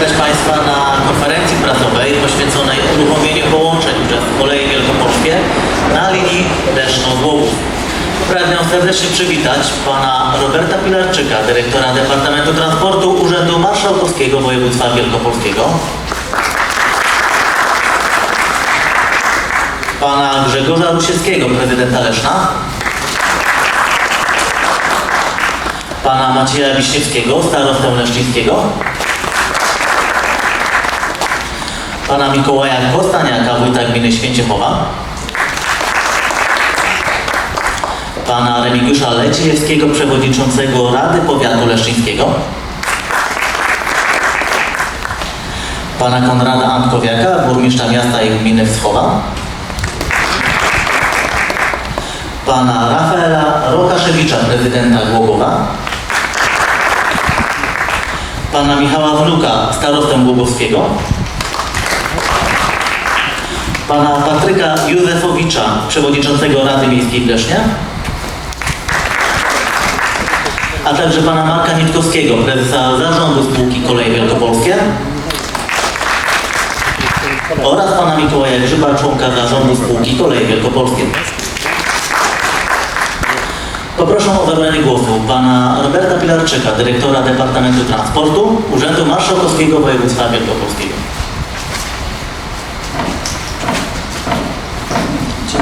przywitać Państwa na konferencji prasowej poświęconej uruchomieniu połączeń przez Koleje Wielkopolskie na linii Leszno-Głogów. Pragnę serdecznie przywitać Pana Roberta Pilarczyka, dyrektora Departamentu Transportu Urzędu Marszałkowskiego Województwa Wielkopolskiego. Pana Grzegorza Rusieckiego, prezydenta Leszna. Pana Macieja Wiśniewskiego, starostę leszczyńskiego. Pana Mikołaja Kostaniaka, wójta gminy Święciechowa. Pana Remigiusza Leciejewskiego, przewodniczącego Rady Powiatu Leszczyńskiego. Pana Konrada Antkowiaka, burmistrza miasta i gminy Wschowa. Pana Rafaela Rokaszewicza, prezydenta Głogowa. Pana Michała Wnuka, starostę Głogowskiego. Pana Patryka Józefowicza, przewodniczącego Rady Miejskiej w Lesznie. A także pana Marka Nitkowskiego, prezesa zarządu spółki Koleje Wielkopolskie. Oraz pana Mikołaja Grzyba, członka zarządu spółki Koleje Wielkopolskie. Poproszę o zabranie głosu pana Roberta Pilarczyka, dyrektora Departamentu Transportu Urzędu Marszałkowskiego Województwa Wielkopolskiego.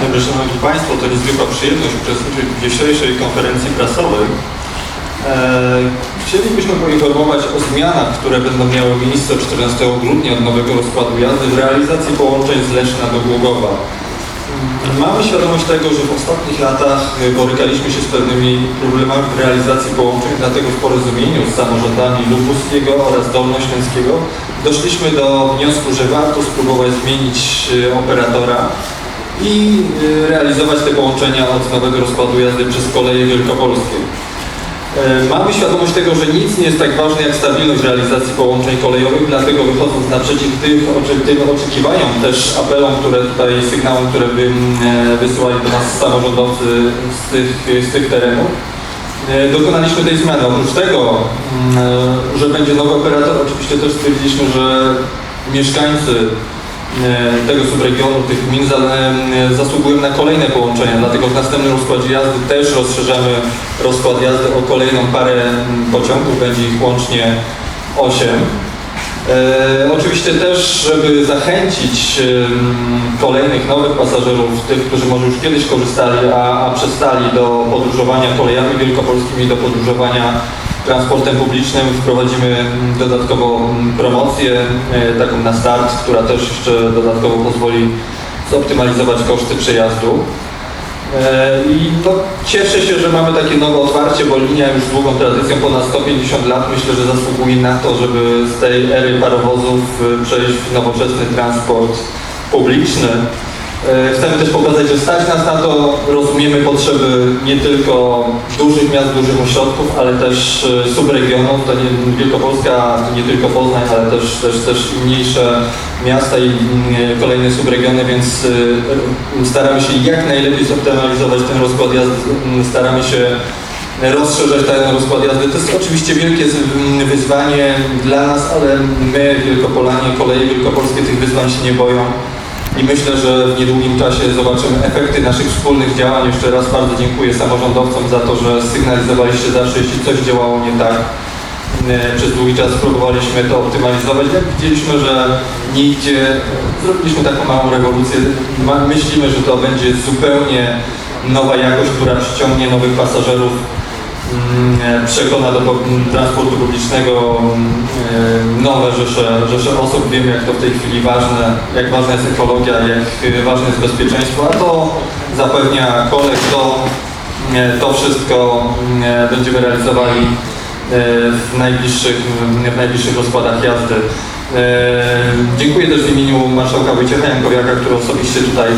Dobry Szanowni Państwo, to niezwykła przyjemność uczestniczyć w dzisiejszej konferencji prasowej. Eee, Chcielibyśmy poinformować o zmianach, które będą miały miejsce od 14 grudnia od nowego rozkładu jazdy w realizacji połączeń z Leszna do Głogowa. Mm, Mamy świadomość tego, że w ostatnich latach y, borykaliśmy się z pewnymi problemami w realizacji połączeń, dlatego w porozumieniu z samorządami Lubuskiego oraz Dolnośląskiego doszliśmy do wniosku, że warto spróbować zmienić y, operatora i y, realizować te połączenia od nowego rozkładu jazdy przez koleje wielkopolskie. E, Mamy świadomość tego, że nic nie jest tak ważne jak stabilność realizacji połączeń kolejowych, dlatego wychodząc naprzeciw tych, tym oczekiwaniom, też apelom, które tutaj, sygnałom, które by, e, wysyłali do nas samorządowcy z tych, z tych terenów, e, dokonaliśmy tej zmiany. Oprócz tego, że będzie nowy operator, oczywiście też stwierdziliśmy, że mieszkańcy tego subregionu, tych gmin e, zasługują na kolejne połączenia, dlatego w następnym rozkładzie jazdy też rozszerzamy rozkład jazdy o kolejną parę pociągów, będzie ich łącznie 8. E, oczywiście też, żeby zachęcić em, kolejnych nowych pasażerów, tych, którzy może już kiedyś korzystali, a, a przestali do podróżowania kolejami wielkopolskimi, do podróżowania transportem publicznym, wprowadzimy mm, dodatkowo mm, promocję, e, taką na start, która też jeszcze dodatkowo pozwoli zoptymalizować koszty przejazdu. E, I no, cieszę się, że mamy takie nowe otwarcie, bo linia już z długą tradycją, ponad 150 lat, myślę, że zasługuje na to, żeby z tej ery parowozów e, przejść w nowoczesny transport publiczny. E, Chcemy też pokazać, że stać nas na to, rozumiemy potrzeby nie tylko dużych miast, dużych ośrodków, ale też e, subregionów. To nie Wielkopolska, to nie tylko Poznań, ale też, też, też mniejsze miasta i mm, kolejne subregiony, więc e, staramy się jak najlepiej zoptymalizować ten rozkład jazdy, mm, staramy się rozszerzać ten rozkład jazdy. To jest oczywiście wielkie mm, wyzwanie dla nas, ale my, Wielkopolanie, koleje wielkopolskie tych wyzwań się nie boją i myślę, że w niedługim czasie zobaczymy efekty naszych wspólnych działań. Jeszcze raz bardzo dziękuję samorządowcom za to, że sygnalizowaliście zawsze, jeśli coś działało nie tak. E, Przez długi czas próbowaliśmy to optymalizować. Jak widzieliśmy, że nie idzie, zrobiliśmy taką małą rewolucję. Myślimy, że to będzie zupełnie nowa jakość, która przyciągnie nowych pasażerów przekona do po- m, transportu publicznego mm, e, nowe rzesze, rzesze osób. Wiemy, jak to w tej chwili ważne, jak ważna jest ekologia, jak e, ważne jest bezpieczeństwo, a to zapewnia kolej, to, e, to wszystko mm, e, będziemy realizowali e, w najbliższych, w najbliższych rozkładach jazdy. E, Dziękuję też w imieniu marszałka Wojciecha Jankowiaka, który osobiście tutaj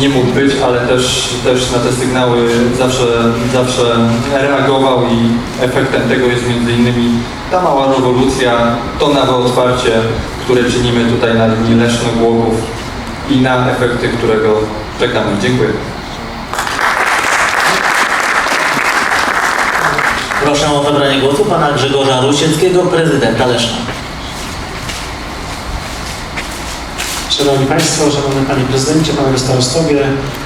nie mógł być, ale też, też na te sygnały zawsze, zawsze reagował i efektem tego jest między innymi ta mała rewolucja, to nowe otwarcie, które czynimy tutaj na linii Leszno-Głogów i na efekty, którego czekamy. Dziękuję. Proszę o zabranie głosu pana Grzegorza Rusieckiego, prezydenta Leszna. Szanowni Państwo, Szanowny Panie Prezydencie, Panowie Starostowie,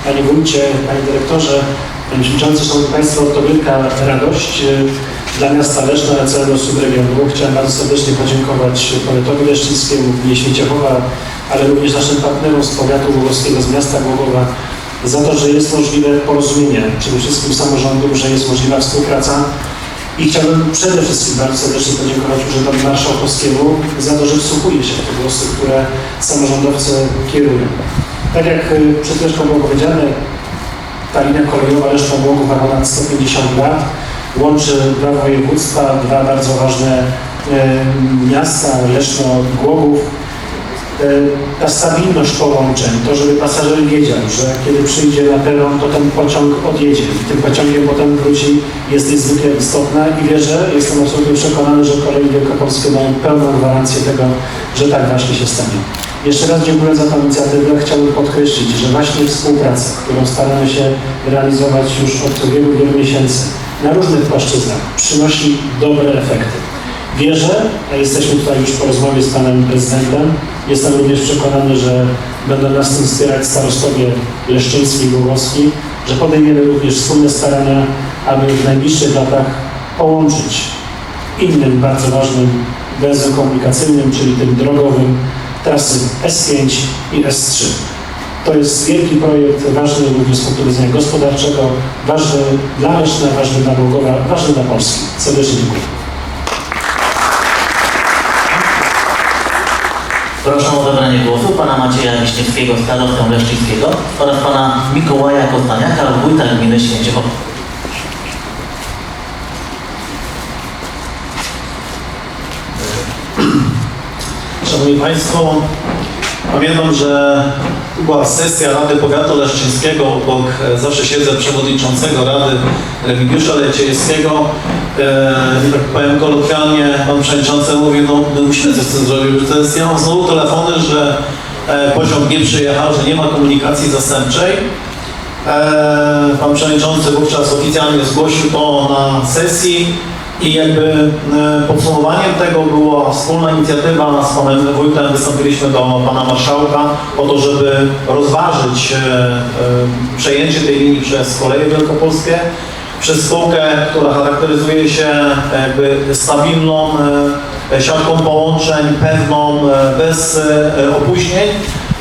Panie Wójcie, Panie Dyrektorze, Panie Przewodniczący, Szanowni Państwo, to wielka radość e, dla miasta Leszna i całego subregionu. Chciałem bardzo serdecznie podziękować powiatowi leszczyńskiemu, gminie Śmieciochowa, ale również naszym partnerom z powiatu głogowskiego, z miasta Głogowa za to, że jest możliwe porozumienie, przede wszystkim samorządów, że jest możliwa współpraca i chciałbym przede wszystkim bardzo serdecznie podziękować Urzędowi Marszałkowskiemu za to, że wsłuchuje się w te głosy, które samorządowcy kierują. Tak jak y, przed chwileczką było powiedziane, ta linia kolejowa Leszno Głogów ma ponad 150 lat, łączy dwa województwa, dwa bardzo ważne y, miasta, Leszno Głogów. Y, Ta stabilność połączeń, to żeby pasażer wiedział, że kiedy przyjdzie na peron, to ten pociąg odjedzie tym pociągiem potem wróci, jest niezwykle istotna i wierzę, jestem absolutnie przekonany, że kolei wielkopolskie mają pełną gwarancję tego, że tak właśnie się stanie. Jeszcze raz dziękuję za tę inicjatywę. Chciałbym podkreślić, że właśnie współpraca, którą staramy się realizować już od wielu, wielu miesięcy na różnych płaszczyznach, przynosi dobre efekty. Wierzę, a jesteśmy tutaj już po rozmowie z panem prezydentem, jestem również przekonany, że będą nas tym wspierać starostowie leszczyński i głogowski, że podejmiemy również wspólne starania, aby w najbliższych latach połączyć innym bardzo ważnym węzłem komunikacyjnym, czyli tym drogowym, trasy S5 i S3. To jest wielki projekt, ważny również z punktu widzenia gospodarczego, ważny dla Leszna, ważny dla Głogowa, ważny dla Polski. Serdecznie dziękuję. Proszę o zabranie głosu pana Macieja Wiśniewskiego, starostę Leszczyńskiego oraz pana Mikołaja Kostaniaka, wójta gminy Święciechowa. Szanowni Państwo, pamiętam, że była sesja Rady Powiatu Leszczyńskiego, obok e, zawsze siedzę przewodniczącego Rady Remigiusza Leciejskiego. E, I tak powiem kolokwialnie, pan przewodniczący mówi, no my musimy coś z tym zrobić, to jest, ja znowu telefony, że e, pociąg nie przyjechał, że nie ma komunikacji zastępczej. E, Pan przewodniczący wówczas oficjalnie zgłosił to na sesji i jakby e, podsumowaniem tego była wspólna inicjatywa z panem wójtem. Wystąpiliśmy do pana marszałka o to, żeby rozważyć przejęcie tej linii przez Koleje Wielkopolskie przez spółkę, która charakteryzuje się jakby stabilną e, siatką połączeń, pewną, e, bez e, opóźnień,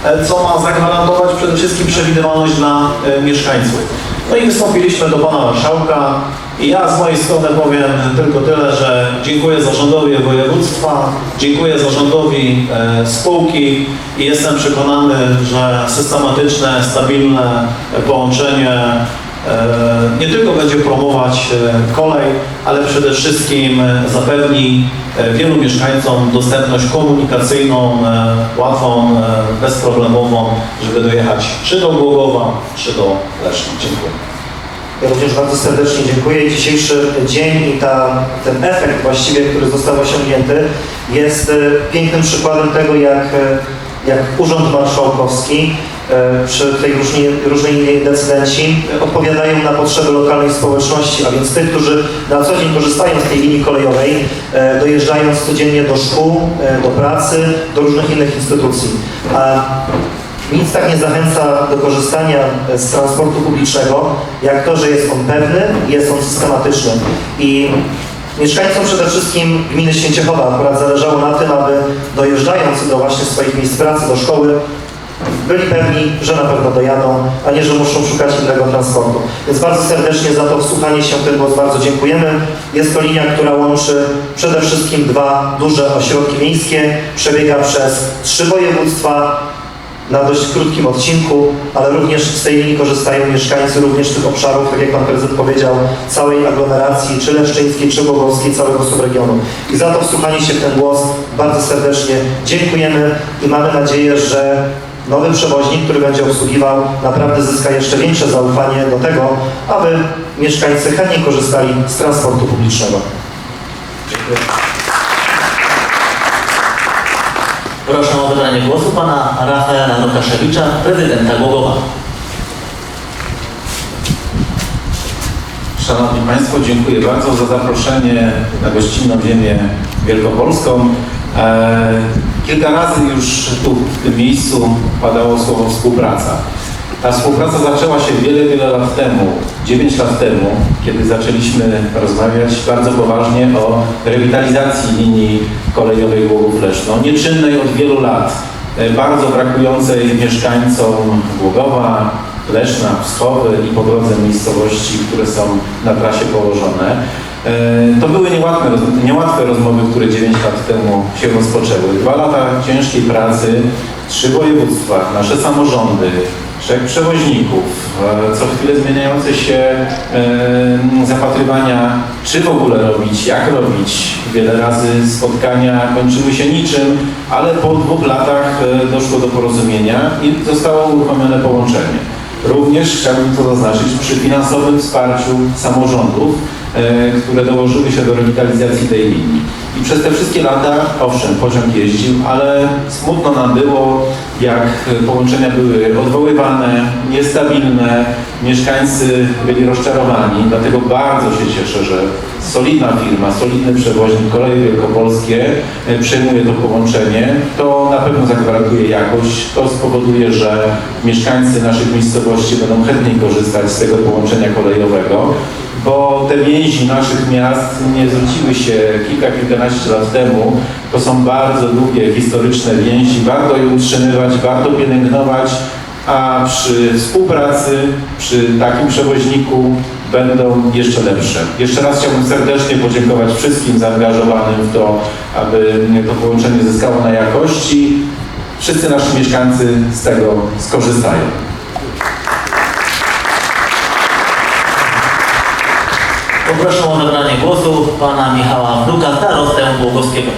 e, co ma zagwarantować przede wszystkim przewidywalność dla e, mieszkańców. No i wystąpiliśmy do pana marszałka i ja z mojej strony powiem tylko tyle, że dziękuję zarządowi województwa, dziękuję zarządowi e, spółki i jestem przekonany, że systematyczne, stabilne połączenie e, nie tylko będzie promować e, kolej, ale przede wszystkim e, zapewni e, wielu mieszkańcom dostępność komunikacyjną, e, łatwą, e, bezproblemową, żeby dojechać czy do Głogowa, czy do Leszna. Dziękuję. Ja również bardzo serdecznie dziękuję. Dzisiejszy dzień i ta, ten efekt właściwie, który został osiągnięty jest e, pięknym przykładem tego, jak, e, jak Urząd Marszałkowski e, przy tej różnej decydenci e, odpowiadają na potrzeby lokalnej społeczności, a więc tych, którzy na co dzień korzystają z tej linii kolejowej, e, dojeżdżając codziennie do szkół, e, do pracy, do różnych innych instytucji. A nic tak nie zachęca do korzystania z transportu publicznego, jak to, że jest on pewny jest on systematyczny. I mieszkańcom przede wszystkim gminy Święciechowa akurat zależało na tym, aby dojeżdżając do właśnie swoich miejsc pracy, do szkoły, byli pewni, że na pewno dojadą, a nie, że muszą szukać innego transportu. Więc bardzo serdecznie za to wsłuchanie się w ten głos bardzo dziękujemy. Jest to linia, która łączy przede wszystkim dwa duże ośrodki miejskie, przebiega przez trzy województwa, na dość krótkim odcinku, ale również z tej linii korzystają mieszkańcy również tych obszarów, tak jak Pan Prezydent powiedział, całej aglomeracji, czy leszczyńskiej, czy bogowskiej, całego subregionu. I za to wsłuchanie się w ten głos bardzo serdecznie dziękujemy i mamy nadzieję, że nowy przewoźnik, który będzie obsługiwał, naprawdę zyska jeszcze większe zaufanie do tego, aby mieszkańcy chętnie korzystali z transportu publicznego. Dziękuję. Proszę o zabranie głosu pana Rafaela Lukaszewicza, prezydenta Głogowa. Szanowni Państwo, dziękuję bardzo za zaproszenie na gościnną ziemię wielkopolską. E, kilka razy już tu w tym miejscu padało słowo współpraca. Ta współpraca zaczęła się wiele, wiele lat temu, 9 lat temu, kiedy zaczęliśmy rozmawiać bardzo poważnie o rewitalizacji linii kolejowej Głogów-Leszno, nieczynnej od wielu lat, e, bardzo brakującej mieszkańcom Głogowa, Leszna, Wschowy i po drodze miejscowości, które są na trasie położone. E, To były niełatwe, niełatwe rozmowy, które 9 lat temu się rozpoczęły. Dwa lata ciężkiej pracy, trzy województwa, nasze samorządy, trzech przewoźników, e, co chwilę zmieniające się e, zapatrywania, czy w ogóle robić, jak robić. Wiele razy spotkania kończyły się niczym, ale po dwóch latach doszło do porozumienia i zostało uruchomione połączenie. Również chciałbym to zaznaczyć przy finansowym wsparciu samorządów, które dołożyły się do rewitalizacji tej linii. I przez te wszystkie lata, owszem, pociąg jeździł, ale smutno nam było, jak e, połączenia były odwoływane, niestabilne, mieszkańcy byli rozczarowani, dlatego bardzo się cieszę, że solidna firma, solidny przewoźnik Koleje Wielkopolskie e, przejmuje to połączenie. To na pewno zagwarantuje jakość, to spowoduje, że mieszkańcy naszych miejscowości będą chętniej korzystać z tego połączenia kolejowego, bo te więzi naszych miast nie zwróciły się kilka, kilkanaście lat temu. To są bardzo długie, historyczne więzi, warto je utrzymywać, warto pielęgnować, a przy współpracy, przy takim przewoźniku będą jeszcze lepsze. Jeszcze raz chciałbym serdecznie podziękować wszystkim zaangażowanym w to, aby to połączenie zyskało na jakości. Wszyscy nasi mieszkańcy z tego skorzystają. Poproszę o zabranie głosu pana Michała Wnuka, starostę Głogowskiego.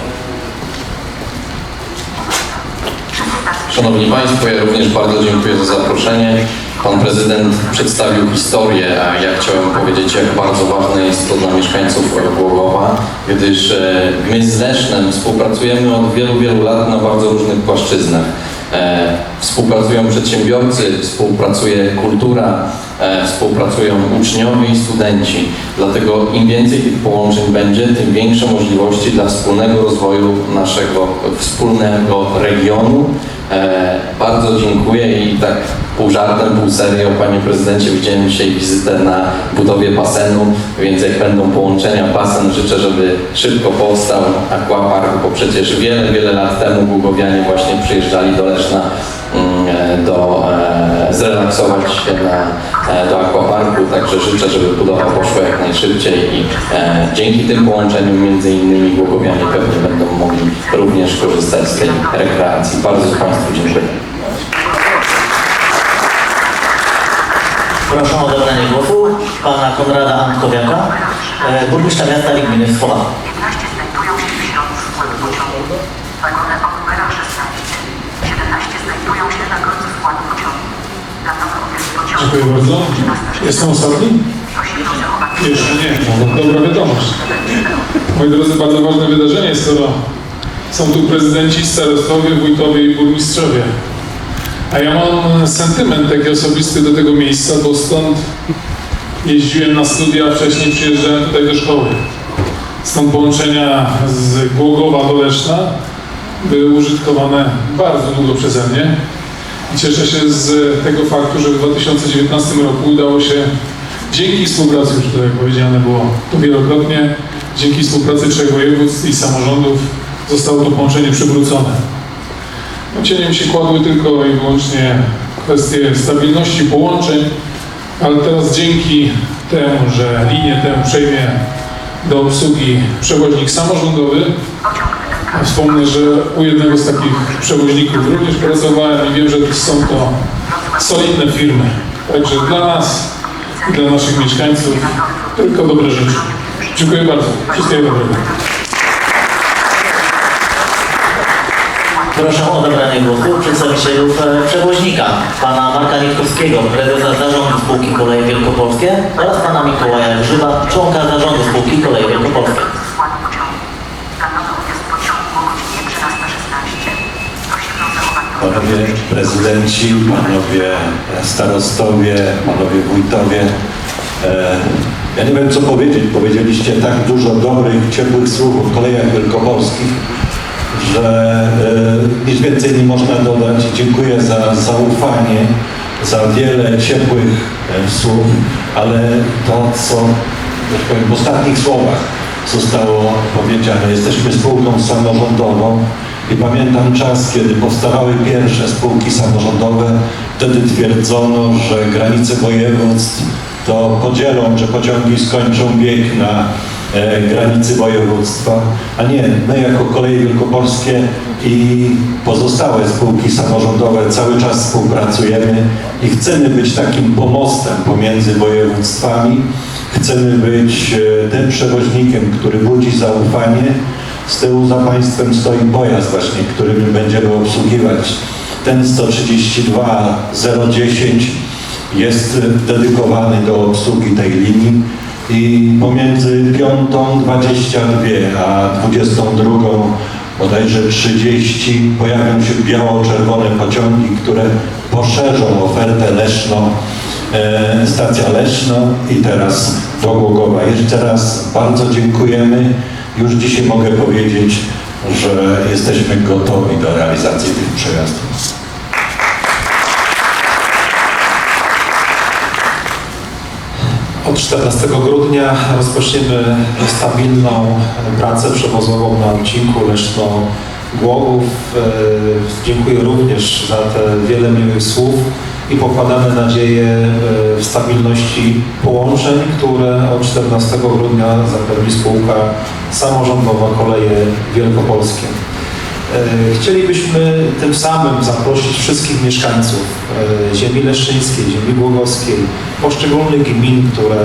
Szanowni Państwo, ja również bardzo dziękuję za zaproszenie. Pan prezydent przedstawił historię, a ja chciałem powiedzieć, jak bardzo ważne jest to dla mieszkańców Głogowa, gdyż e, my z Lesznem współpracujemy od wielu, wielu lat na bardzo różnych płaszczyznach. Współpracują przedsiębiorcy, współpracuje kultura, e, współpracują uczniowie i studenci. Dlatego im więcej tych połączeń będzie, tym większe możliwości dla wspólnego rozwoju naszego wspólnego regionu. E, Bardzo dziękuję i tak pół żartem, pół serio, panie prezydencie, widziałem dzisiaj wizytę na budowie basenu, więc jak będą połączenia basen, życzę, żeby szybko powstał aquapark, bo przecież wiele, wiele lat temu Gługowianie właśnie przyjeżdżali do Leszna do, e, zrelaksować się na, e, do aquaparku, także życzę, żeby budowa poszła jak najszybciej i e, dzięki tym połączeniom między innymi Głogowianie pewnie będą mogli również korzystać z tej rekreacji. Bardzo Państwu dziękuję. Proszę o zabranie głosu pana Konrada Antkowiaka, burmistrza miasta i gminy Swola. 15 znajdują się w środku składu Dziękuję bardzo. 13.16. Jestem ostatni? Jeszcze nie. Dobra wiadomość. Moi drodzy, bardzo ważne wydarzenie, skoro są tu prezydenci, starostowie, wójtowie i burmistrzowie. A ja mam sentyment taki osobisty do tego miejsca, bo stąd jeździłem na studia, wcześniej przyjeżdżałem tutaj do szkoły. Stąd połączenia z Głogowa do Leszna były użytkowane bardzo długo przeze mnie. Cieszę się z tego faktu, że w 2019 roku udało się dzięki współpracy, już tutaj powiedziane było to wielokrotnie, dzięki współpracy trzech województw i samorządów zostało to połączenie przywrócone. No, cieniem się kładły tylko i wyłącznie kwestie stabilności połączeń, ale teraz dzięki temu, że linię tę przejmie do obsługi przewoźnik samorządowy, Wspomnę, że u jednego z takich przewoźników również pracowałem i wiem, że są to solidne firmy. Także dla nas i dla naszych mieszkańców tylko dobre rzeczy. Dziękuję bardzo. Wszystkiego dobrego. Proszę o zabranie głosu przedstawicielów e, przewoźnika, pana Marka Nitkowskiego, prezesa zarządu spółki Koleje Wielkopolskie oraz pana Mikołaja Grzyba, członka zarządu spółki Koleje Wielkopolskie. Panowie prezydenci, panowie starostowie, panowie wójtowie. E, Ja nie wiem co powiedzieć. Powiedzieliście tak dużo dobrych, ciepłych słów o kolejach wielkopolskich. że e, nic więcej nie można dodać. Dziękuję za zaufanie, za wiele ciepłych e, słów, ale to, co tak powiem, w ostatnich słowach zostało powiedziane. Jesteśmy spółką samorządową i pamiętam czas, kiedy powstawały pierwsze spółki samorządowe. Wtedy twierdzono, że granice województw to podzielą, że pociągi skończą bieg na e, granicy województwa, a nie, my jako Koleje Wielkopolskie i pozostałe spółki samorządowe cały czas współpracujemy i chcemy być takim pomostem pomiędzy województwami, chcemy być e, tym przewoźnikiem, który budzi zaufanie. Z tyłu za Państwem stoi pojazd właśnie, który my będziemy obsługiwać. Ten 132 010 jest dedykowany do obsługi tej linii i pomiędzy 5.22 a 22 bodajże 30 pojawią się biało-czerwone pociągi, które poszerzą ofertę Leszno, e, stacja Leszno i teraz do Głogowa. Jeszcze raz bardzo dziękujemy. Już dzisiaj mogę powiedzieć, że jesteśmy gotowi do realizacji tych przejazdów. Od 14 grudnia rozpoczniemy stabilną pracę przewozową na odcinku Leszno-Głogów. E, Dziękuję również za te wiele miłych słów i pokładamy nadzieję e, w stabilności połączeń, które od 14 grudnia zapewni spółka samorządowa Koleje Wielkopolskie. E, Chcielibyśmy tym samym zaprosić wszystkich mieszkańców e, ziemi leszczyńskiej, ziemi głogowskiej, poszczególnych gmin, które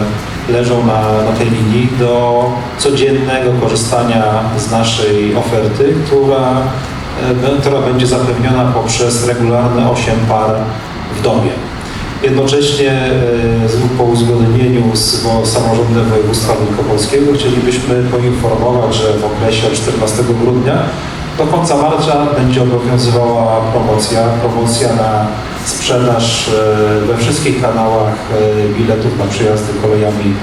leżą na, na tej linii, do codziennego korzystania z naszej oferty, która, e, która będzie zapewniona poprzez regularne 8 par w dobie. Jednocześnie e, po uzgodnieniu z samorządem województwa wielkopolskiego chcielibyśmy poinformować, że w okresie od 14 grudnia do końca marca będzie obowiązywała promocja, promocja na sprzedaż e, we wszystkich kanałach e, biletów na przejazdy kolejami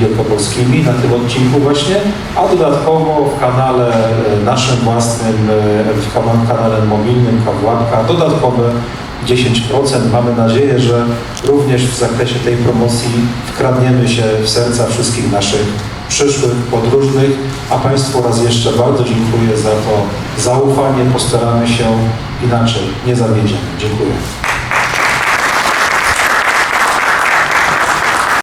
wielkopolskimi na tym odcinku właśnie, a dodatkowo w kanale naszym własnym, w kanale- kanale mobilnym Kawłapka dodatkowe 10%. Mamy nadzieję, że również w zakresie tej promocji wkradniemy się w serca wszystkich naszych przyszłych podróżnych, a Państwu raz jeszcze bardzo dziękuję za to zaufanie. Postaramy się inaczej, nie zawiedziemy. Dziękuję.